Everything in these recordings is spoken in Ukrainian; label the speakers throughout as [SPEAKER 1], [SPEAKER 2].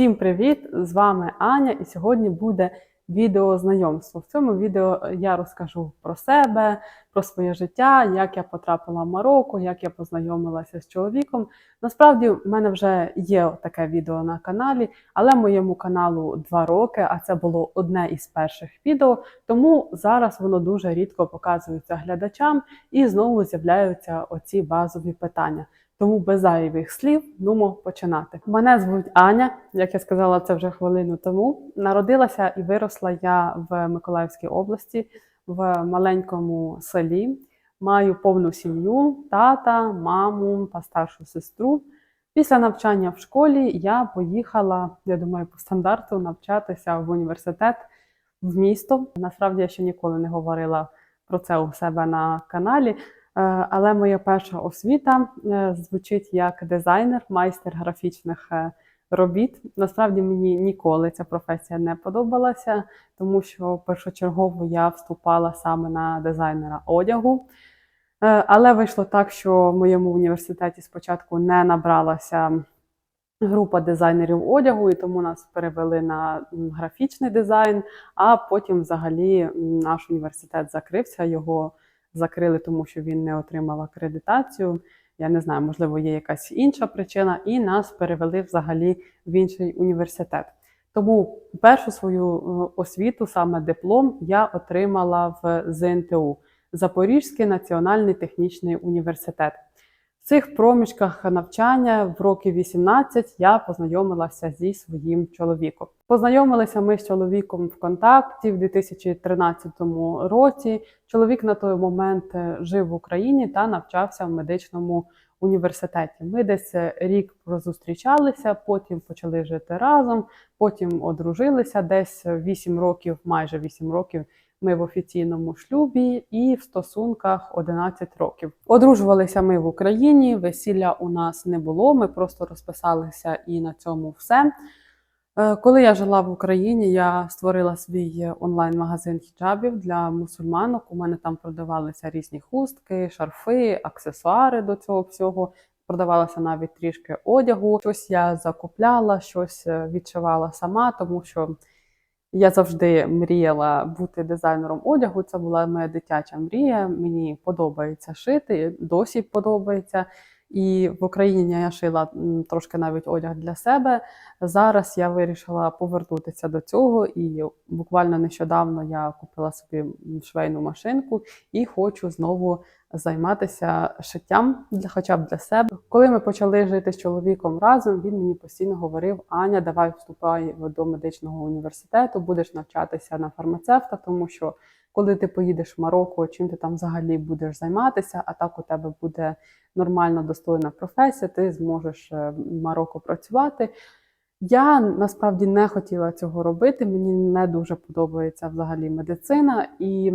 [SPEAKER 1] Всім привіт! З вами Аня, і сьогодні буде відео знайомство. В цьому відео я розкажу про себе, про своє життя, як я потрапила в Марокко, як я познайомилася з чоловіком. Насправді, в мене вже є таке відео на каналі, але моєму каналу два роки, а це було одне із перших відео. Тому зараз воно дуже рідко показується глядачам і знову з'являються оці базові питання. Тому без зайвих слів нумо починати. Мене звуть Аня, як я сказала це вже хвилину тому. Народилася і виросла я в Миколаївській області в маленькому селі. Маю повну сім'ю, тата, маму та старшу сестру. Після навчання в школі я поїхала, я думаю, по стандарту навчатися в університет в місто. Насправді я ще ніколи не говорила про це у себе на каналі. Е, Але моя перша освіта е, звучить як дизайнер, майстер графічних е, робіт. Насправді мені ніколи ця професія не подобалася, тому що першочергово я вступала саме на дизайнера одягу. Але вийшло так, що в моєму університеті спочатку не набралася група дизайнерів одягу, і тому нас перевели на графічний дизайн. А потім, взагалі, наш університет закрився. Його закрили, тому що він не отримав акредитацію. Я не знаю, можливо, є якась інша причина, і нас перевели взагалі в інший університет. Тому першу свою е, освіту, саме диплом, я отримала в ЗНТУ Запорізький національний технічний університет. В цих проміжках навчання в роки 18 я познайомилася зі своїм чоловіком. Познайомилися ми з чоловіком в контакті в 2013 році. Чоловік на той момент е, жив в Україні та навчався в медичному університеті. Ми десь е, рік зустрічалися, потім почали жити разом, потім одружилися. Десь 8 років, майже 8 років. Ми в офіційному шлюбі і в стосунках 11 років. Одружувалися ми в Україні. Весілля у нас не було. Ми просто розписалися і на цьому все. Е, Коли я жила в Україні, я створила свій онлайн-магазин хіджабів для мусульманок. У мене там продавалися різні хустки, шарфи, аксесуари до цього всього. Продавалося навіть трішки одягу. Щось я закупляла, щось е, відшивала сама, тому що я завжди мріяла бути дизайнером одягу. Це була моя дитяча мрія. Мені подобається шити, досі подобається. І в Україні я шила трошки навіть одяг для себе. Зараз я вирішила повернутися до цього, і буквально нещодавно я купила собі швейну машинку і хочу знову займатися шиттям для хоча б для себе. Коли ми почали жити з чоловіком разом, він мені постійно говорив: Аня, давай вступай до медичного університету, будеш навчатися на фармацевта, тому що коли ти поїдеш в Марокко, чим ти там взагалі будеш займатися, а так у тебе буде нормальна достойна професія, ти зможеш е, в Марокко працювати. Я насправді не хотіла цього робити. Мені не дуже подобається взагалі медицина, і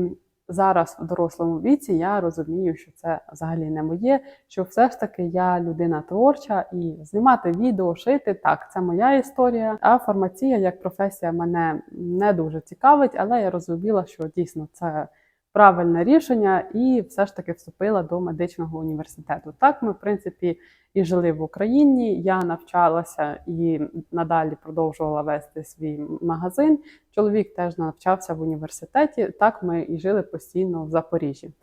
[SPEAKER 1] зараз в дорослому віці я розумію, що це взагалі не моє. Що все ж таки я людина творча і знімати відео, шити так, це моя історія. А фармація як професія мене не дуже цікавить, але я розуміла, що дійсно це правильне рішення, і все ж таки вступила до медичного університету. Так ми, в принципі, і жили в Україні. Я навчалася і надалі продовжувала вести свій магазин. Чоловік теж навчався в університеті. Так ми і жили постійно в Запоріжжі.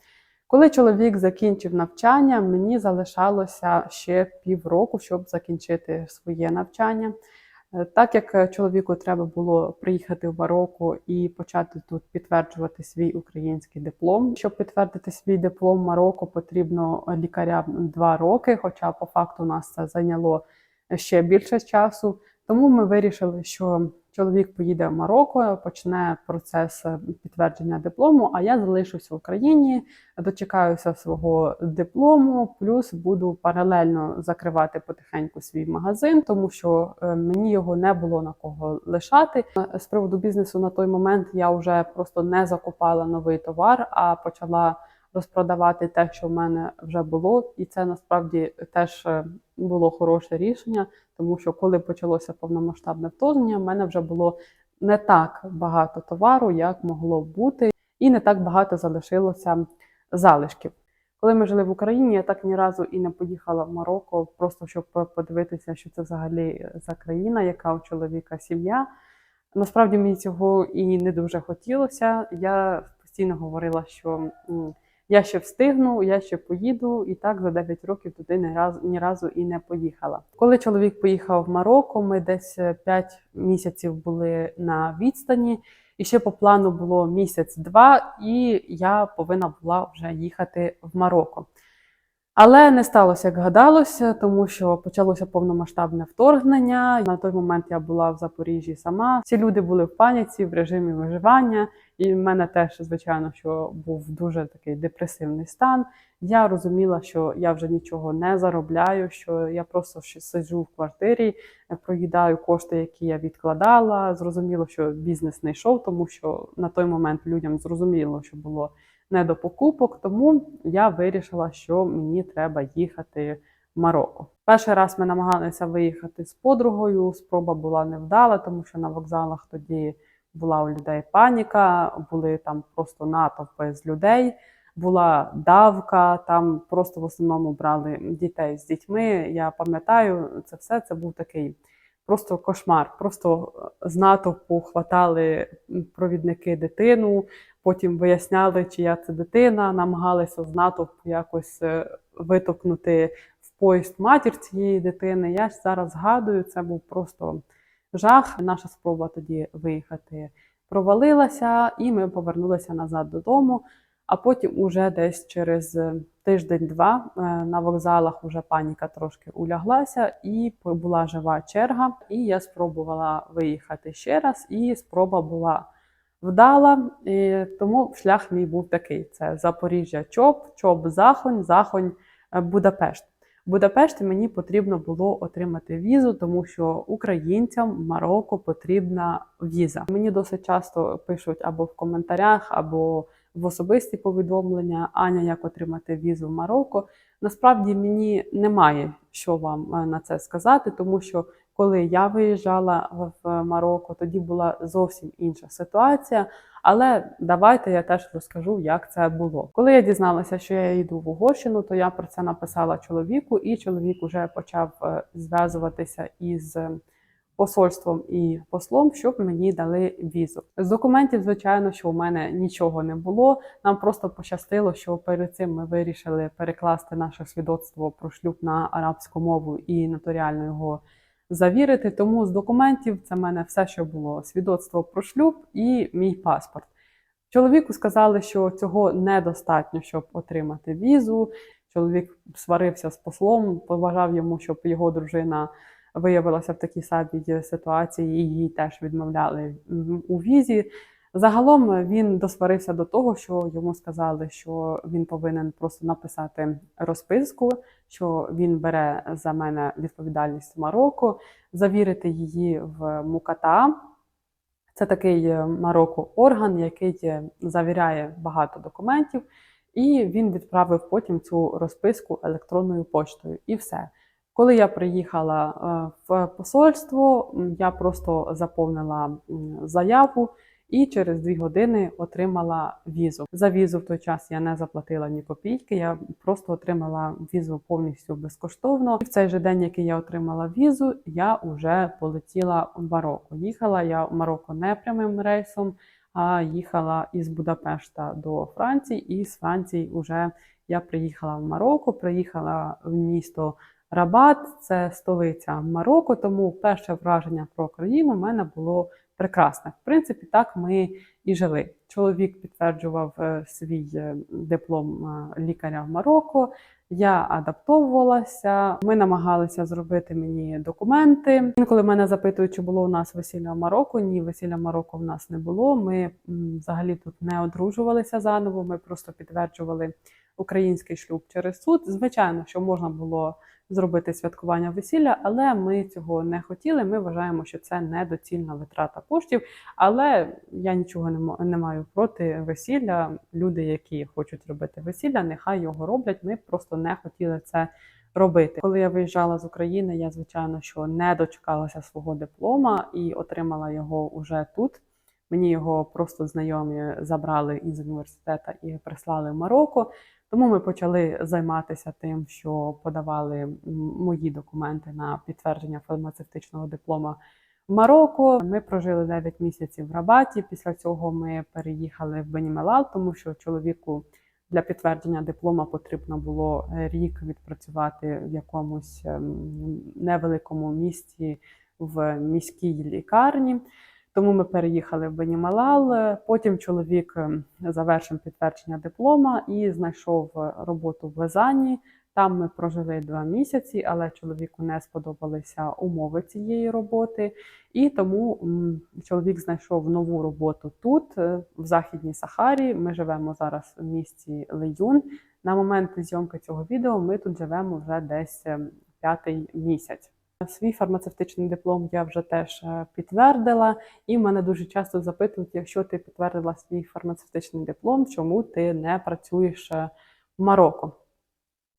[SPEAKER 1] Коли чоловік закінчив навчання, мені залишалося ще півроку, щоб закінчити своє навчання. Е, Так як е, чоловіку треба було приїхати в Марокко і почати тут підтверджувати свій український диплом. Щоб підтвердити свій диплом в Марокко, потрібно лікарям два роки, хоча по факту нас це зайняло ще більше часу. Тому ми вирішили, що чоловік поїде в Марокко, почне процес е, підтвердження диплому, а я залишусь в Україні, дочекаюся свого диплому, плюс буду паралельно закривати потихеньку свій магазин, тому що е, мені його не було на кого лишати. Е, З приводу бізнесу на той момент я вже просто не закупала новий товар, а почала розпродавати те, що в мене вже було, і це насправді теж е, було хороше рішення, тому що коли почалося повномасштабне вторгнення, в мене вже було не так багато товару, як могло бути, і не так багато залишилося залишків. Коли ми жили в Україні, я так ні разу і не поїхала в Марокко, просто щоб подивитися, що це взагалі за країна, яка у чоловіка сім'я. Насправді мені цього і не дуже хотілося. Я постійно говорила, що я ще встигну, я ще поїду, і так за 9 років туди ні разу, ні разу і не поїхала. Коли чоловік поїхав в Марокко, ми десь 5 місяців були на відстані, і ще по плану було місяць-два, і я повинна була вже їхати в Марокко. Але не сталося, як гадалося, тому що почалося повномасштабне вторгнення. На той момент я була в Запоріжжі сама. Всі люди були в паніці в режимі виживання, і в мене теж, звичайно, що був дуже такий депресивний стан. Я розуміла, що я вже нічого не заробляю, що я просто сиджу в квартирі, проїдаю кошти, які я відкладала. Зрозуміло, що бізнес не йшов, тому що на той момент людям зрозуміло, що було не до покупок, тому я вирішила, що мені треба їхати в Марокко. Перший раз ми намагалися виїхати з подругою. Спроба була невдала, тому що на вокзалах тоді була у людей паніка, були там просто натовпи з людей, була давка. Там просто в основному брали дітей з дітьми. Я пам'ятаю це все. Це був такий. Просто кошмар. Просто з натовпу хватали провідники дитину, потім виясняли, чия це дитина, намагалися з натовпу якось е, витокнути в поїзд матір цієї дитини. Я зараз згадую, це був просто жах. Наша спроба тоді виїхати провалилася, і ми повернулися назад додому. А потім, уже десь через тиждень-два, е, на вокзалах вже паніка трошки уляглася, і була жива черга. І я спробувала виїхати ще раз, і спроба була вдала. І тому шлях мій був такий: це Запоріжжя, Чоп, Чоп, Захонь, Захонь, Будапешт. В Будапешті мені потрібно було отримати візу, тому що українцям в Марокко потрібна віза. Мені досить часто пишуть або в коментарях, або в особисті повідомлення Аня, як отримати візу в Марокко. Насправді мені немає що вам е, на це сказати, тому що коли я виїжджала в Марокко, тоді була зовсім інша ситуація. Але давайте я теж розкажу, як це було. Коли я дізналася, що я йду в Угорщину, то я про це написала чоловіку, і чоловік вже почав е, зв'язуватися із посольством і послом, щоб мені дали візу. З документів, звичайно, що у мене нічого не було. Нам просто пощастило, що перед цим ми вирішили перекласти наше свідоцтво про шлюб на арабську мову і нотаріально його завірити. Тому з документів це в мене все, що було: свідоцтво про шлюб і мій паспорт. Чоловіку сказали, що цього недостатньо, щоб отримати візу. Чоловік сварився з послом, побажав йому, щоб його дружина виявилася в такій самій ситуації, і їй теж відмовляли у візі. Загалом він досварився до того, що йому сказали, що він повинен просто написати розписку, що він бере за мене відповідальність Марокко, завірити її в Муката. Це такий Марокко орган, який завіряє багато документів, і він відправив потім цю розписку електронною поштою. І все. Коли я приїхала е, в посольство, я просто заповнила заяву і через дві години отримала візу. За візу в той час я не заплатила ні копійки, я просто отримала візу повністю безкоштовно. І в цей же день, який я отримала візу, я вже полетіла в Марокко. Їхала я в Марокко не прямим рейсом, а їхала із Будапешта до Франції, і з Франції вже я приїхала в Марокко, приїхала в місто. Рабат це столиця Марокко, тому перше враження про країну в мене було прекрасне. В принципі, так ми і жили. Чоловік підтверджував е, свій е, диплом е, лікаря в Марокко. Я адаптовувалася. Ми намагалися зробити мені документи. Інколи мене запитують, чи було у нас весілля в Марокко. Ні, весілля в Марокко в нас не було. Ми взагалі тут не одружувалися заново. Ми просто підтверджували український шлюб через суд. Звичайно, що можна було зробити святкування весілля, але ми цього не хотіли. Ми вважаємо, що це недоцільна витрата коштів. Але я нічого не маю проти весілля. Люди, які хочуть робити весілля, нехай його роблять. Ми просто не хотіли це. Робити, коли я виїжджала з України, я звичайно що не дочекалася свого диплома і отримала його уже тут. Мені його просто знайомі забрали із університету і прислали в Марокко. Тому ми почали займатися тим, що подавали мої документи на підтвердження фармацевтичного диплома в Марокко. Ми прожили 9 місяців в Рабаті. Після цього ми переїхали в Бенімелал, тому що чоловіку для підтвердження диплома потрібно було е, рік відпрацювати в якомусь ем, невеликому місті в міській лікарні. Тому ми переїхали в Бенімалал. Потім чоловік ем, завершив підтвердження диплома і знайшов е, роботу в Лезані. Там ми прожили два місяці, але чоловіку не сподобалися умови цієї роботи, і тому чоловік знайшов нову роботу тут, е, в Західній Сахарі. Ми живемо зараз в місті Леюн. На момент зйомки цього відео ми тут живемо вже десь ем, п'ятий місяць. Свій фармацевтичний диплом я вже теж е, підтвердила, і мене дуже часто запитують, якщо ти підтвердила свій фармацевтичний диплом, чому ти не працюєш е, в Марокко.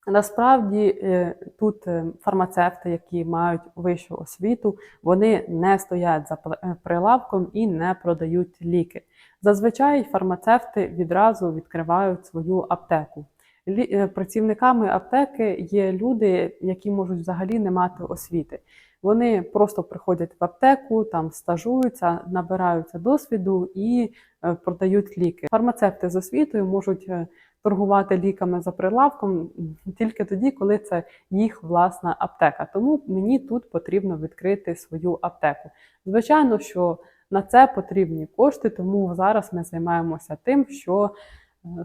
[SPEAKER 1] Насправді е, тут фармацевти, які мають вищу освіту, вони не стоять за прилавком і не продають ліки. Зазвичай фармацевти відразу відкривають свою аптеку. Е, Працівниками аптеки є люди, які можуть взагалі не мати освіти. Вони просто приходять в аптеку, там стажуються, набираються досвіду і е, продають ліки. Фармацевти з освітою можуть е, торгувати ліками за прилавком тільки тоді, коли це їх власна аптека. Тому мені тут потрібно відкрити свою аптеку. Звичайно, що на це потрібні кошти, тому зараз ми займаємося тим, що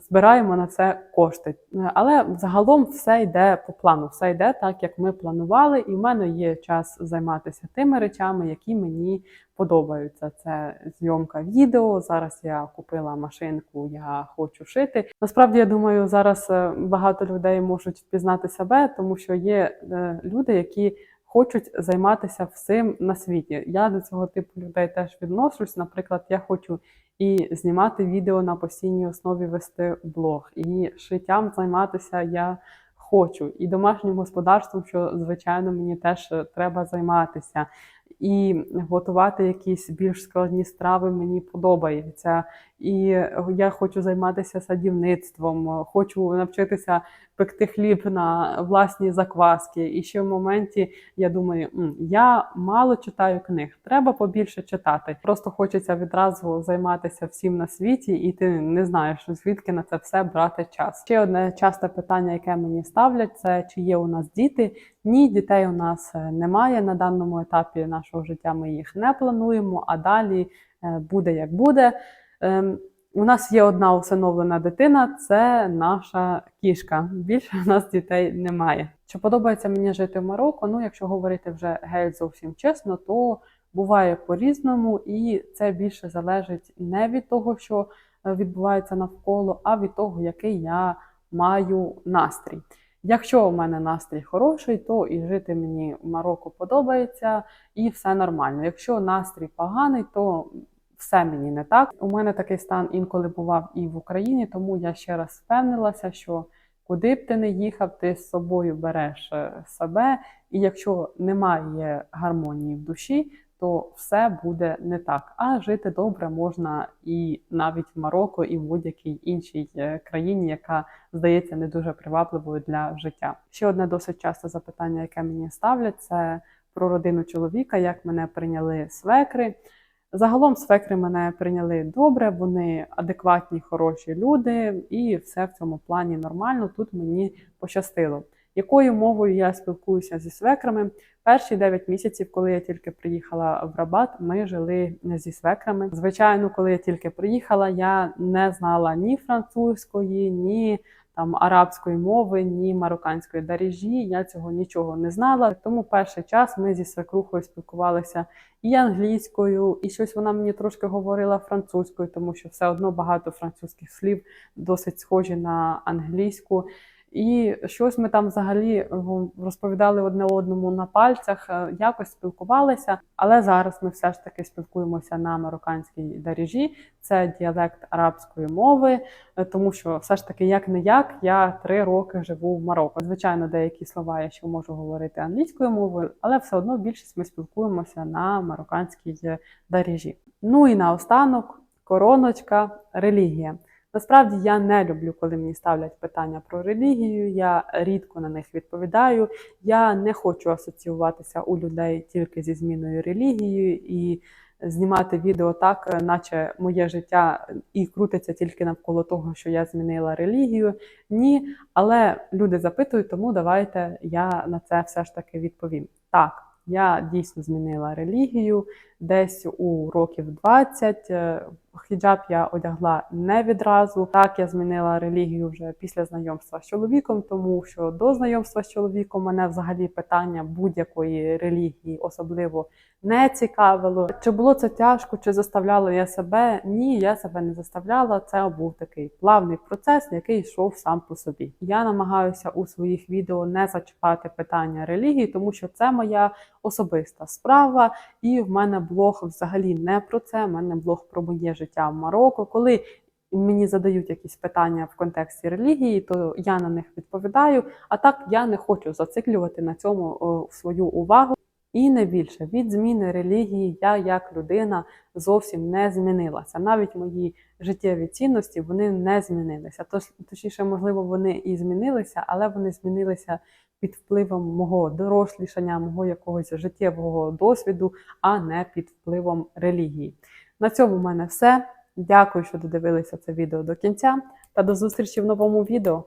[SPEAKER 1] збираємо на це кошти. Але загалом все йде по плану, все йде так, як ми планували, і в мене є час займатися тими речами, які мені подобаються. Це зйомка відео. Зараз я купила машинку, я хочу шити. Насправді, я думаю, зараз е, багато людей можуть впізнати себе, тому що є е, люди, які хочуть займатися всім на світі. Я до цього типу людей теж відношусь. Наприклад, я хочу і знімати відео на постійній основі, вести блог, і шиттям займатися я хочу, і домашнім господарством, що звичайно мені теж треба займатися. І готувати якісь більш складні страви мені подобається. І я хочу займатися садівництвом, хочу навчитися пекти хліб на власні закваски. І ще в моменті я думаю, «М, я мало читаю книг, треба побільше читати. Просто хочеться відразу займатися всім на світі, і ти не знаєш, звідки на це все брати час. Ще одне часте питання, яке мені ставлять, це чи є у нас діти. Ні, дітей у нас е, немає на даному етапі нашого життя. Ми їх не плануємо, а далі е, буде як буде. Ем, У нас є одна усиновлена дитина, це наша кішка. Більше у нас дітей немає. Чи подобається мені жити в Марокко? Ну, якщо говорити вже геть зовсім чесно, то буває по-різному, і це більше залежить не від того, що е, відбувається навколо, а від того, який я маю настрій. Якщо у мене настрій хороший, то і жити мені в Марокко подобається, і все нормально. Якщо настрій поганий, то все мені не так. У мене такий стан інколи бував і в Україні, тому я ще раз впевнилася, що куди б ти не їхав, ти з собою береш е, себе, і якщо немає гармонії в душі, то все буде не так. А жити добре можна і навіть в Марокко, і в будь-якій іншій е, країні, яка здається не дуже привабливою для життя. Ще одне досить часте запитання, яке мені ставлять, це про родину чоловіка, як мене прийняли свекри. Загалом свекри мене прийняли добре, вони адекватні, хороші люди, і все в цьому плані нормально. Тут мені пощастило. Якою мовою я спілкуюся зі свекрами? Перші 9 місяців, коли я тільки приїхала в Рабат, ми жили зі свекрами. Звичайно, коли я тільки приїхала, я не знала ні французької, ні там арабської мови, ні марокканської дарежі. Я цього нічого не знала. Тому перший час ми зі свекрухою спілкувалися і англійською, і щось вона мені трошки говорила французькою, тому що все одно багато французьких слів досить схожі на англійську. І щось ми там взагалі е, розповідали одне одному на пальцях, е, якось спілкувалися. Але зараз ми все ж таки спілкуємося на марокканській дарежі. Це діалект арабської мови, е, тому що все ж таки, як не як, я три роки живу в Марокко. Звичайно, деякі слова я ще можу говорити англійською мовою, але все одно більшість ми спілкуємося на марокканській дарежі. Ну і наостанок короночка релігія. Насправді я не люблю, коли мені ставлять питання про релігію. Я рідко на них відповідаю. Я не хочу асоціюватися у людей тільки зі зміною релігії і знімати відео так, наче моє життя і крутиться тільки навколо того, що я змінила релігію. Ні, але люди запитують, тому давайте я на це все ж таки відповім. Так, я дійсно змінила релігію десь у років 20. Хіджаб я одягла не відразу. Так, я змінила релігію вже після знайомства з чоловіком, тому що до знайомства з чоловіком мене взагалі питання будь-якої релігії особливо не цікавило. Чи було це тяжко, чи заставляла я себе? Ні, я себе не заставляла. Це був такий плавний процес, який йшов сам по собі. Я намагаюся у своїх відео не зачіпати питання релігії, тому що це моя особиста справа, і в мене блог взагалі не про це. в мене блог про моє життя в Марокко. Коли мені задають якісь питання в контексті релігії, то я на них відповідаю. А так я не хочу зациклювати на цьому свою увагу. І не більше від зміни релігії я як людина зовсім не змінилася. Навіть мої життєві цінності вони не змінилися. Точніше, можливо, вони і змінилися, але вони змінилися під впливом мого дорослішання, мого якогось життєвого досвіду, а не під впливом релігії. На цьому в мене все. Дякую, що додивилися це відео до кінця, та до зустрічі в новому відео.